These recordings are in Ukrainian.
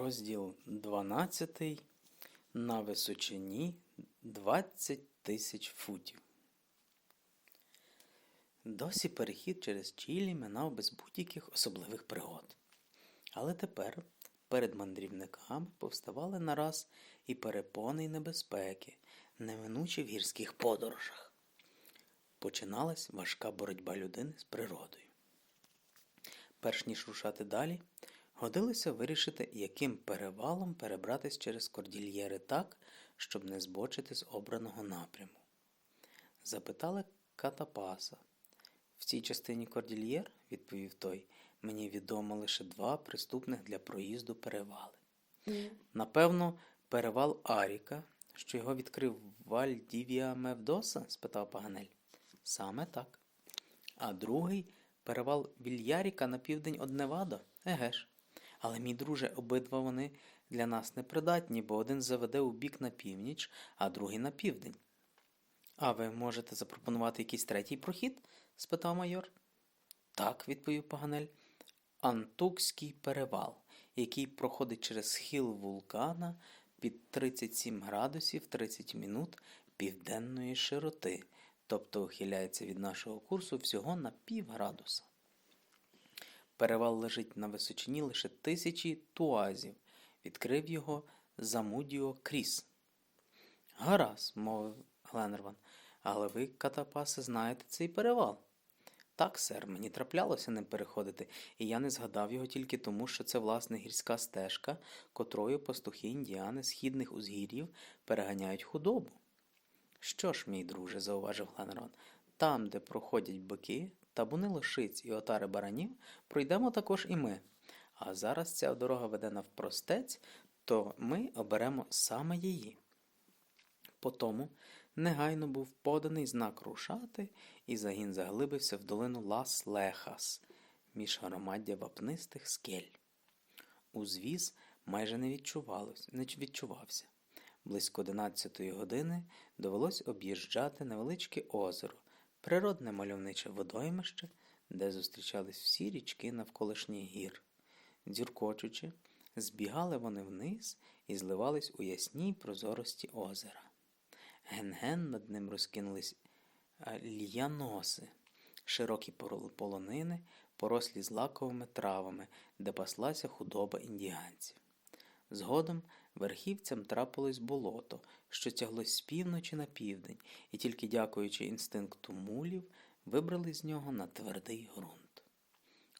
Розділ 12 на височині 20 тисяч футів. Досі перехід через Чілі минав без будь-яких особливих пригод. Але тепер перед мандрівниками повставали нараз і перепони й небезпеки, неминучі в гірських подорожах. Починалась важка боротьба людини з природою. Перш ніж рушати далі, годилося вирішити, яким перевалом перебратись через кордільєри так, щоб не збочити з обраного напряму. Запитали Катапаса. В цій частині кордільєр, відповів той, мені відомо лише два приступних для проїзду перевали. Напевно, перевал Аріка, що його відкрив Вальдівія Мевдоса? спитав Паганель. Саме так. А другий перевал Вільяріка на південь од Невада? Еге ж. Але, мій друже, обидва вони для нас непридатні, бо один заведе у бік на північ, а другий на південь. А ви можете запропонувати якийсь третій прохід? спитав майор. Так, відповів Паганель. Антукський перевал, який проходить через схил вулкана під 37 градусів 30 минут південної широти, тобто ухиляється від нашого курсу всього на пів градуса. Перевал лежить на височині лише тисячі туазів. Відкрив його Замудіо Кріс. Гаразд, мовив Гленнерван, але ви, Катапасе, знаєте цей перевал. Так, сер, мені траплялося ним переходити, і я не згадав його тільки тому, що це власне гірська стежка, котрою пастухи індіани східних узгір'їв переганяють худобу. Що ж, мій друже, зауважив Гленнерван, там, де проходять бики, табуни лошиць і отари баранів, пройдемо також і ми. А зараз ця дорога веде навпростець, то ми оберемо саме її. Потому негайно був поданий знак рушати, і загін заглибився в долину Лас Лехас між громаддя вапнистих скель. Узвіз майже не не відчувався. Близько 11 години довелось об'їжджати невеличке озеро, природне мальовниче водоймище, де зустрічались всі річки навколишніх гір. Дзюркочучи, збігали вони вниз і зливались у ясній прозорості озера. Ген-ген над ним розкинулись л'яноси, широкі полонини, порослі злаковими травами, де паслася худоба індіанців. Згодом верхівцям трапилось болото, що тяглось з півночі на південь, і тільки дякуючи інстинкту мулів, вибрали з нього на твердий ґрунт.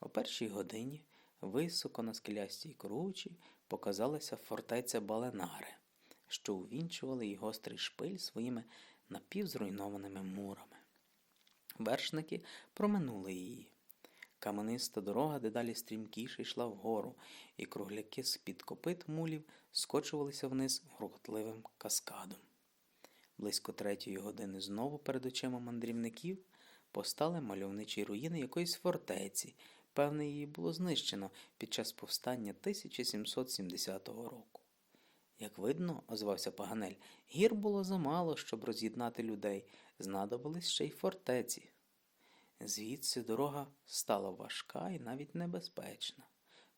О першій годині високо на скелястій кручі показалася фортеця Баленаре, що увінчували й гострий шпиль своїми напівзруйнованими мурами. Вершники проминули її. Камениста дорога дедалі стрімкіше йшла вгору, і кругляки з-під копит мулів скочувалися вниз гуркотливим каскадом. Близько третьої години знову перед очима мандрівників постали мальовничі руїни якоїсь фортеці. Певне, її було знищено під час повстання 1770 року. Як видно, озвався Паганель, гір було замало, щоб роз'єднати людей, знадобились ще й фортеці. Звідси дорога стала важка і навіть небезпечна.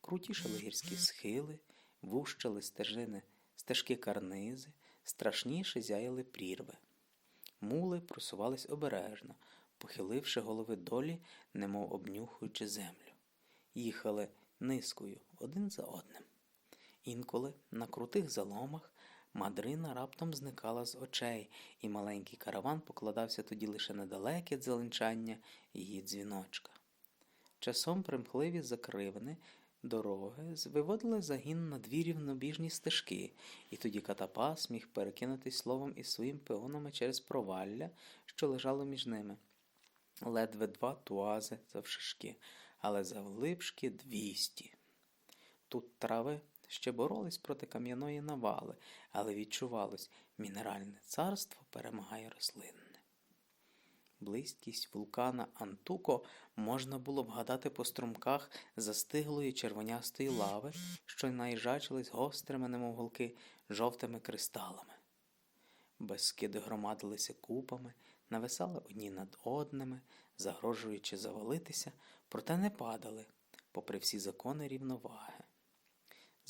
Крутішали гірські схили, вущали стежини, стежки карнизи, страшніше зяяли прірви. Мули просувались обережно, похиливши голови долі, немов обнюхуючи землю. Їхали низкою один за одним. Інколи на крутих заломах Мадрина раптом зникала з очей, і маленький караван покладався тоді лише недалеке дзеленчання її дзвіночка. Часом примхливі закривини дороги виводили загін на дві рівнобіжні стежки, і тоді Катапас міг перекинутись словом із своїм пеонами через провалля, що лежало між ними. Ледве два туази завшишки, але завглибшки двісті. Тут трави ще боролись проти кам'яної навали, але відчувалось, мінеральне царство перемагає рослинне. Близькість вулкана Антуко можна було вгадати по струмках застиглої червонястої лави, що наїжачились гострими, немов голки, жовтими кристалами. Безскиди громадилися купами, нависали одні над одними, загрожуючи завалитися, проте не падали, попри всі закони рівноваги.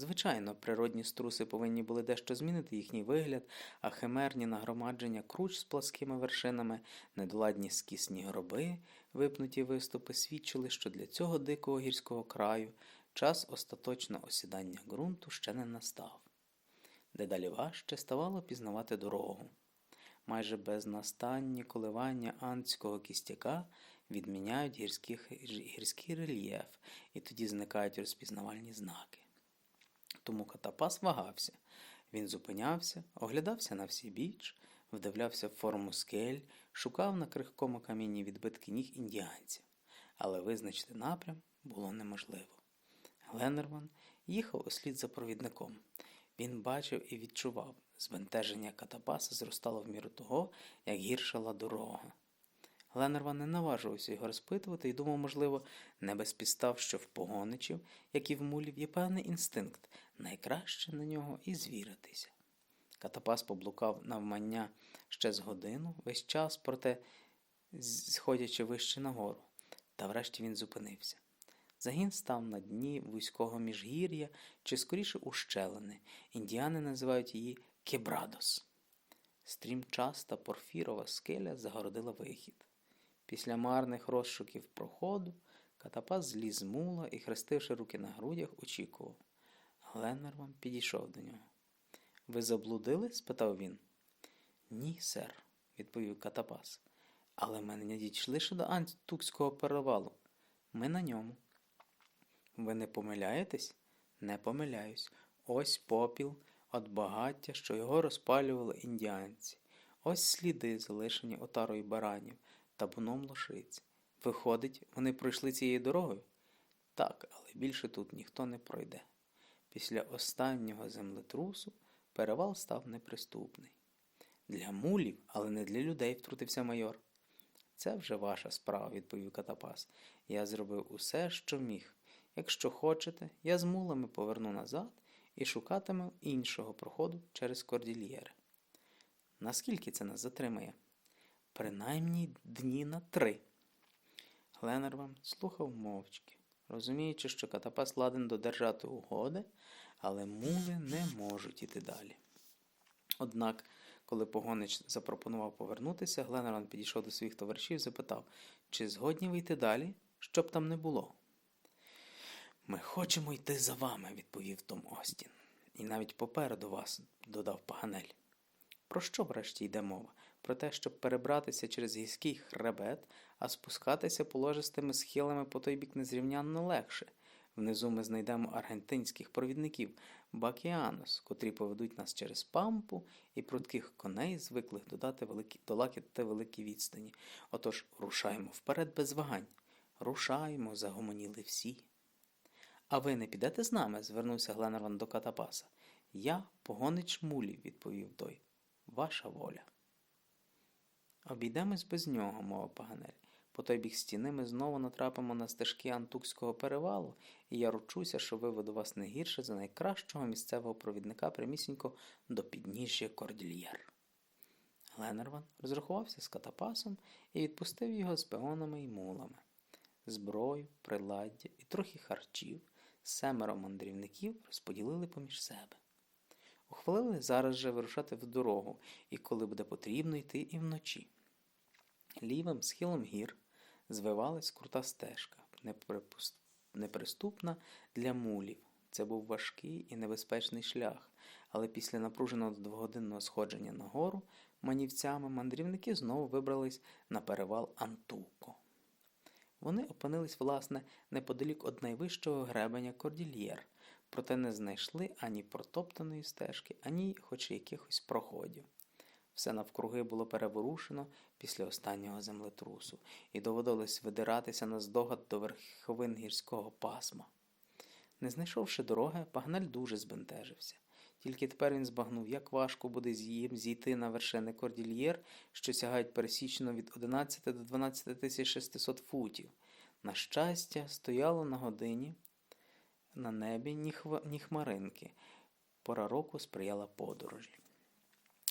Звичайно, природні струси повинні були дещо змінити їхній вигляд, а химерні нагромадження круч з пласкими вершинами, недоладні скісні гроби, випнуті виступи свідчили, що для цього дикого гірського краю час остаточного осідання ґрунту ще не настав. Дедалі важче ставало пізнавати дорогу. Майже безнастанні коливання андського кістяка відміняють гірський, гірський рельєф, і тоді зникають розпізнавальні знаки. Тому Катапас вагався. Він зупинявся, оглядався на всі біч, вдивлявся в форму скель, шукав на крихкому камінні відбитки ніг індіанців, але визначити напрям було неможливо. Гленнерман їхав услід за провідником. Він бачив і відчував, збентеження Катапаса зростало в міру того, як гіршала дорога. Гленнерван не наважувався його розпитувати і думав, можливо, не без підстав, що в погоничів, як і в мулів, є певний інстинкт, найкраще на нього і звіритися. Катапас поблукав навмання ще з годину, весь час, проте сходячи вище нагору, та врешті він зупинився. Загін став на дні вузького міжгір'я, чи скоріше ущелини. Індіани називають її Кебрадос. Стрімчаста порфірова скеля загородила вихід. Після марних розшуків проходу Катапас зліз мула і, хрестивши руки на грудях, очікував. Гленнерман підійшов до нього. Ви заблудили? спитав він. Ні, сер, відповів Катапас. Але ми не дійшли ще до Антукського перевалу. Ми на ньому. Ви не помиляєтесь? Не помиляюсь. Ось попіл від багаття, що його розпалювали індіанці. Ось сліди, залишені отарою баранів, табуном лошиць. Виходить, вони пройшли цією дорогою? Так, але більше тут ніхто не пройде. Після останнього землетрусу перевал став неприступний. Для мулів, але не для людей, втрутився майор. Це вже ваша справа, відповів Катапас. Я зробив усе, що міг. Якщо хочете, я з мулами поверну назад і шукатиму іншого проходу через кордільєри. Наскільки це нас затримає? Принаймні дні на три. Гленерван слухав мовчки, розуміючи, що Катапас ладен додержати угоди, але мули не можуть іти далі. Однак, коли погонич запропонував повернутися, Гленерван підійшов до своїх товаришів і запитав, чи згодні ви йти далі, щоб там не було. Ми хочемо йти за вами, відповів Том Остін. І навіть попереду вас, додав Паганель. Про що врешті йде мова? Про те, щоб перебратися через гірський хребет, а спускатися положистими схилами по той бік незрівнянно легше. Внизу ми знайдемо аргентинських провідників Бакіанос, котрі поведуть нас через пампу і прудких коней, звиклих додати великі, долакити великі відстані. Отож, рушаємо вперед без вагань. Рушаємо, загомоніли всі. А ви не підете з нами? звернувся Гленерван до Катапаса. Я погонич мулів, відповів той. Ваша воля. Обійдемось без нього, мовив Паганель. По той бік стіни ми знову натрапимо на стежки Антукського перевалу, і я ручуся, що виведу вас не гірше за найкращого місцевого провідника прямісінько до підніжжя Кордільєр. Гленерван розрахувався з катапасом і відпустив його з пеонами і мулами. Зброю, приладдя і трохи харчів семеро мандрівників розподілили поміж себе. Ухвалили зараз же вирушати в дорогу, і коли буде потрібно йти і вночі. Лівим схилом гір звивалась крута стежка, неприступна для мулів. Це був важкий і небезпечний шлях, але після напруженого двогодинного сходження на гору манівцями мандрівники знову вибрались на перевал Антуко. Вони опинились, власне, неподалік од найвищого гребеня Кордільєр, проте не знайшли ані протоптаної стежки, ані хоч якихось проходів. Все навкруги було переворушено після останнього землетрусу, і доводилось видиратися на здогад до верховин гірського пасма. Не знайшовши дороги, Пагналь дуже збентежився. Тільки тепер він збагнув, як важко буде їм зійти на вершини Кордільєр, що сягають пересічно від 11 до 12 600 футів. На щастя, стояло на годині на небі ні, хва... ні хмаринки. Пора року сприяла подорожі.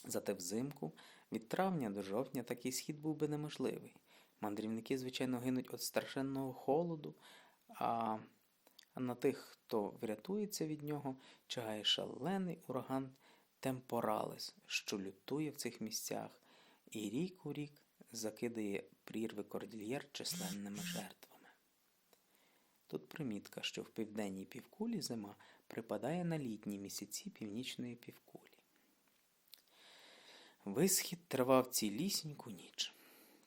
Зате взимку, від травня до жовтня, такий схід був би неможливий. Мандрівники, звичайно, гинуть від страшенного холоду, а на тих, хто врятується від нього, чагає шалений ураган Темпоралес, що лютує в цих місцях, і рік у рік закидає прірви кордильєр численними жертвами. Тут примітка, що в південній півкулі зима припадає на літні місяці північної півкулі. Висхід тривав цілісіньку ніч.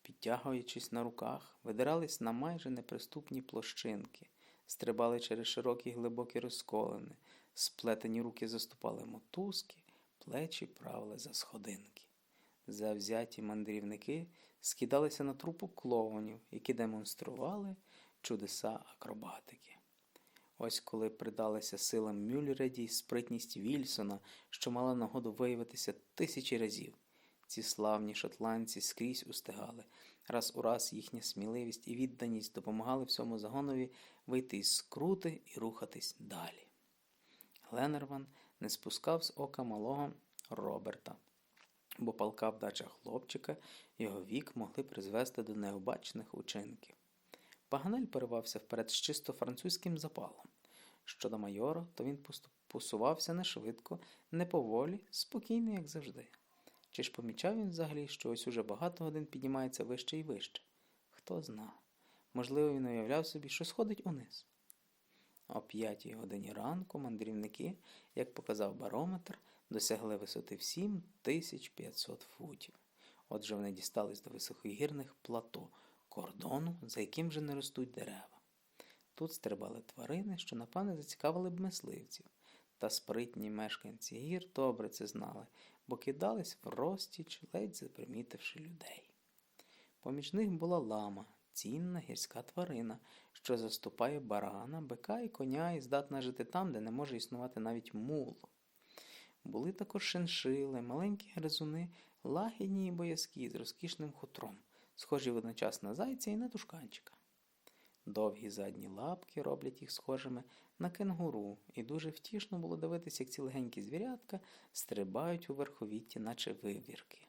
Підтягуючись на руках, видирались на майже неприступні площинки, стрибали через широкі глибокі розколини, сплетені руки заступали мотузки, плечі правили за сходинки. Завзяті мандрівники скидалися на трупу клоунів, які демонстрували чудеса акробатики. Ось коли придалися силам Мюллереді й спритність Вільсона, що мала нагоду виявитися тисячі разів. Ці славні шотландці скрізь устигали. Раз у раз їхня сміливість і відданість допомагали всьому загонові вийти із скрути і рухатись далі. Гленерван не спускав з ока малого Роберта, бо палка вдача хлопчика його вік могли призвести до необачних учинків. Паганель поривався вперед з чисто французьким запалом. Щодо майора, то він посувався не швидко, не поволі, спокійно, як завжди. Чи ж помічав він взагалі, що ось уже багато годин піднімається вище і вище? Хто зна. Можливо, він уявляв собі, що сходить униз. О п'ятій годині ранку мандрівники, як показав барометр, досягли висоти в 7500 футів. Отже, вони дістались до високогірних плато, кордону, за яким же не ростуть дерева. Тут стрибали тварини, що, напевне, зацікавили б мисливців, та спритні мешканці гір добре це знали, бо кидались в розтіч, ледь запримітивши людей. Поміж них була лама, цінна гірська тварина, що заступає барана, бика і коня і здатна жити там, де не може існувати навіть мул. Були також шиншили, маленькі гризуни, лагідні і боязкі з розкішним хутром, схожі водночас на зайця і на тушканчика. Довгі задні лапки роблять їх схожими на кенгуру, і дуже втішно було дивитися, як ці легенькі звірятка стрибають у верховітті, наче вивірки.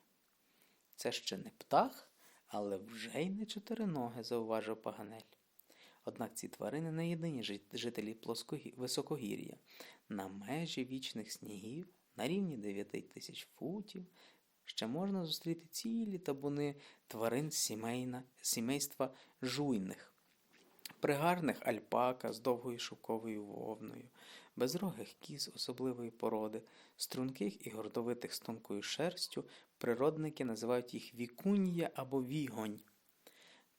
Це ще не птах, але вже й не чотириноги, зауважив Паганель. Однак ці тварини не єдині жителі високогір'я. На межі вічних снігів, на рівні 9 тисяч футів, ще можна зустріти цілі табуни тварин сімейна... сімейства жуйних пригарних альпака з довгою шовковою вовною, безрогих кіз особливої породи, струнких і гордовитих з тонкою шерстю, природники називають їх вікунья або вігонь.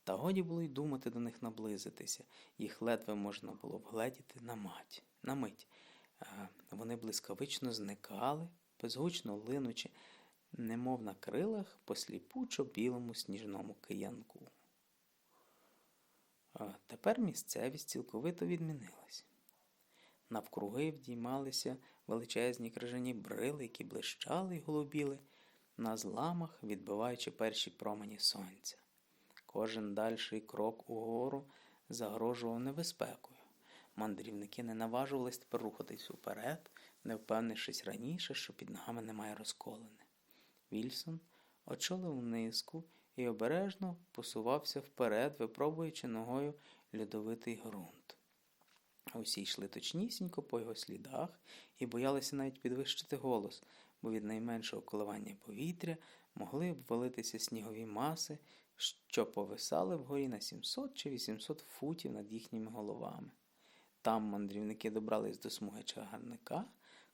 Та годі було й думати до них наблизитися, їх ледве можна було вгледіти на мать, на мить. Вони блискавично зникали, безгучно линучи, немов на крилах по сліпучо білому сніжному киянку. Тепер місцевість цілковито відмінилась. Навкруги вдіймалися величезні крижані брили, які блищали й голубіли, на зламах відбиваючи перші промені сонця. Кожен дальший крок угору загрожував небезпекою. Мандрівники не наважувались тепер рухатись уперед, не впевнившись раніше, що під ногами немає розколини. Вільсон очолив низку і обережно посувався вперед, випробуючи ногою льодовитий ґрунт. Усі йшли точнісінько по його слідах і боялися навіть підвищити голос, бо від найменшого коливання повітря могли обвалитися снігові маси, що повисали вгорі на 700 чи 800 футів над їхніми головами. Там мандрівники добрались до смуги чагарника,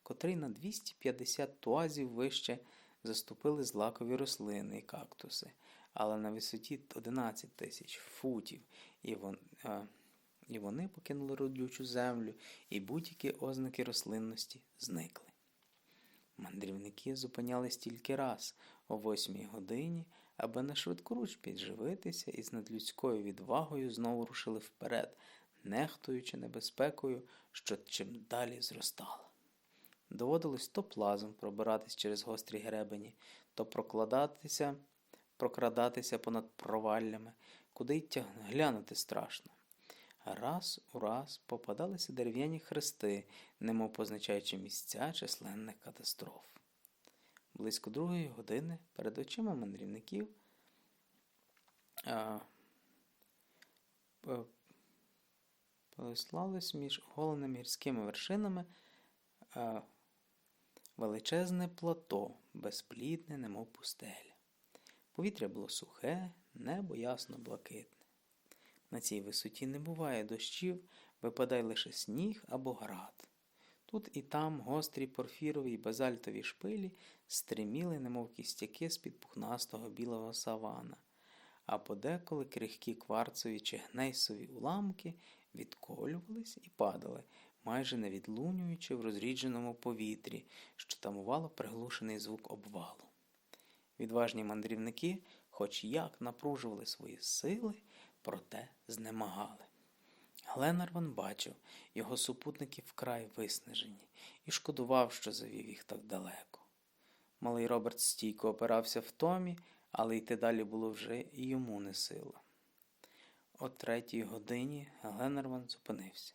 котрий на 250 туазів вище заступили злакові рослини і кактуси, але на висоті 11 тисяч футів, і, вон, а, і вони покинули родючу землю, і будь-які ознаки рослинності зникли. Мандрівники зупинялись тільки раз о восьмій годині, аби на швидкоруч підживитися і з надлюдською відвагою знову рушили вперед, нехтуючи небезпекою, що чим далі зростала. Доводилось то плазом пробиратись через гострі гребені, то прокладатися прокрадатися понад проваллями, куди й тягне, глянути страшно. Раз у раз попадалися дерев'яні хрести, немов позначаючи місця численних катастроф. Близько другої години перед очима мандрівників а, Слалось між оголеними гірськими вершинами е, величезне плато, безплідне, немов пустеля. Повітря було сухе, небо ясно блакитне. На цій висоті не буває дощів, випадає лише сніг або град. Тут і там гострі порфірові й базальтові шпилі стриміли, немов кістяки з-під пухнастого білого савана, а подеколи крихкі кварцові чи гнейсові уламки відколювались і падали, майже не відлунюючи в розрідженому повітрі, що тамувало приглушений звук обвалу. Відважні мандрівники, хоч як напружували свої сили, проте знемагали. Гленарван бачив, його супутники вкрай виснажені, і шкодував, що завів їх так далеко. Малий Роберт стійко опирався в томі, але йти далі було вже і йому не сила. О третій годині Гленарван зупинився.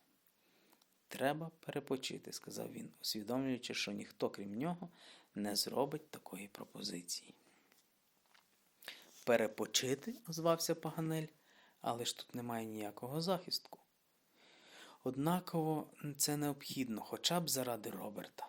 Треба перепочити, сказав він, усвідомлюючи, що ніхто, крім нього, не зробить такої пропозиції. Перепочити, озвався Паганель, але ж тут немає ніякого захистку. Однаково це необхідно, хоча б заради Роберта.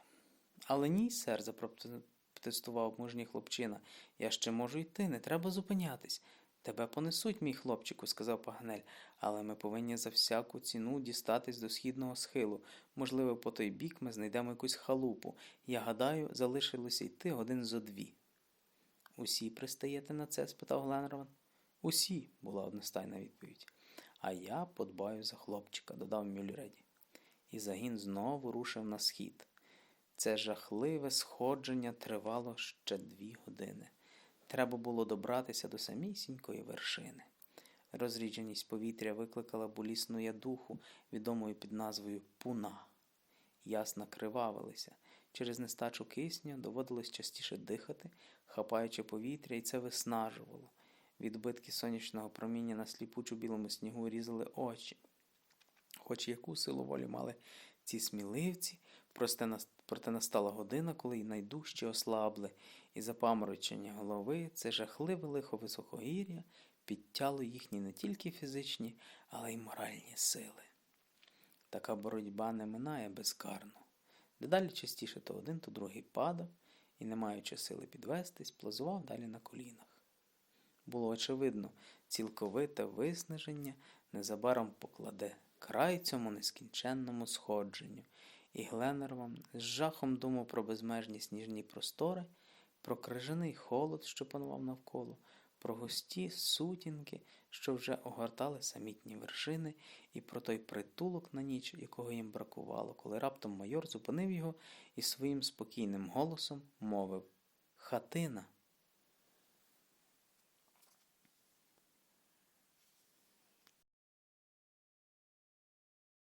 Але ні, сер, запротестував мужній хлопчина. Я ще можу йти, не треба зупинятись. Тебе понесуть, мій хлопчику, сказав Паганель, але ми повинні за всяку ціну дістатись до східного схилу. Можливо, по той бік ми знайдемо якусь халупу. Я гадаю, залишилося йти годин зо дві. Усі пристаєте на це? спитав Гленнерван. Усі, була одностайна відповідь. А я подбаю за хлопчика, додав Мюльреді. І загін знову рушив на схід. Це жахливе сходження тривало ще дві години. Треба було добратися до самісінької вершини. Розрідженість повітря викликала болісну ядуху, відомою під назвою Пуна. Ясна кривавилися. Через нестачу кисню доводилось частіше дихати, хапаючи повітря, і це виснажувало. Відбитки сонячного проміння на сліпучу білому снігу різали очі. Хоч яку силу волі мали ці сміливці, проте настала година, коли й найдужчі ослабли, і запаморочення голови це жахливе лихо високогір'я підтяло їхні не тільки фізичні, але й моральні сили. Така боротьба не минає безкарно. Дедалі частіше то один, то другий падав і, не маючи сили підвестись, плазував далі на колінах. Було очевидно, цілковите виснаження незабаром покладе край цьому нескінченному сходженню, і Гленнерван з жахом думав про безмежні сніжні простори, про крижаний холод, що панував навколо, про густі сутінки, що вже огортали самітні вершини, і про той притулок на ніч, якого їм бракувало, коли раптом майор зупинив його і своїм спокійним голосом мовив Хатина.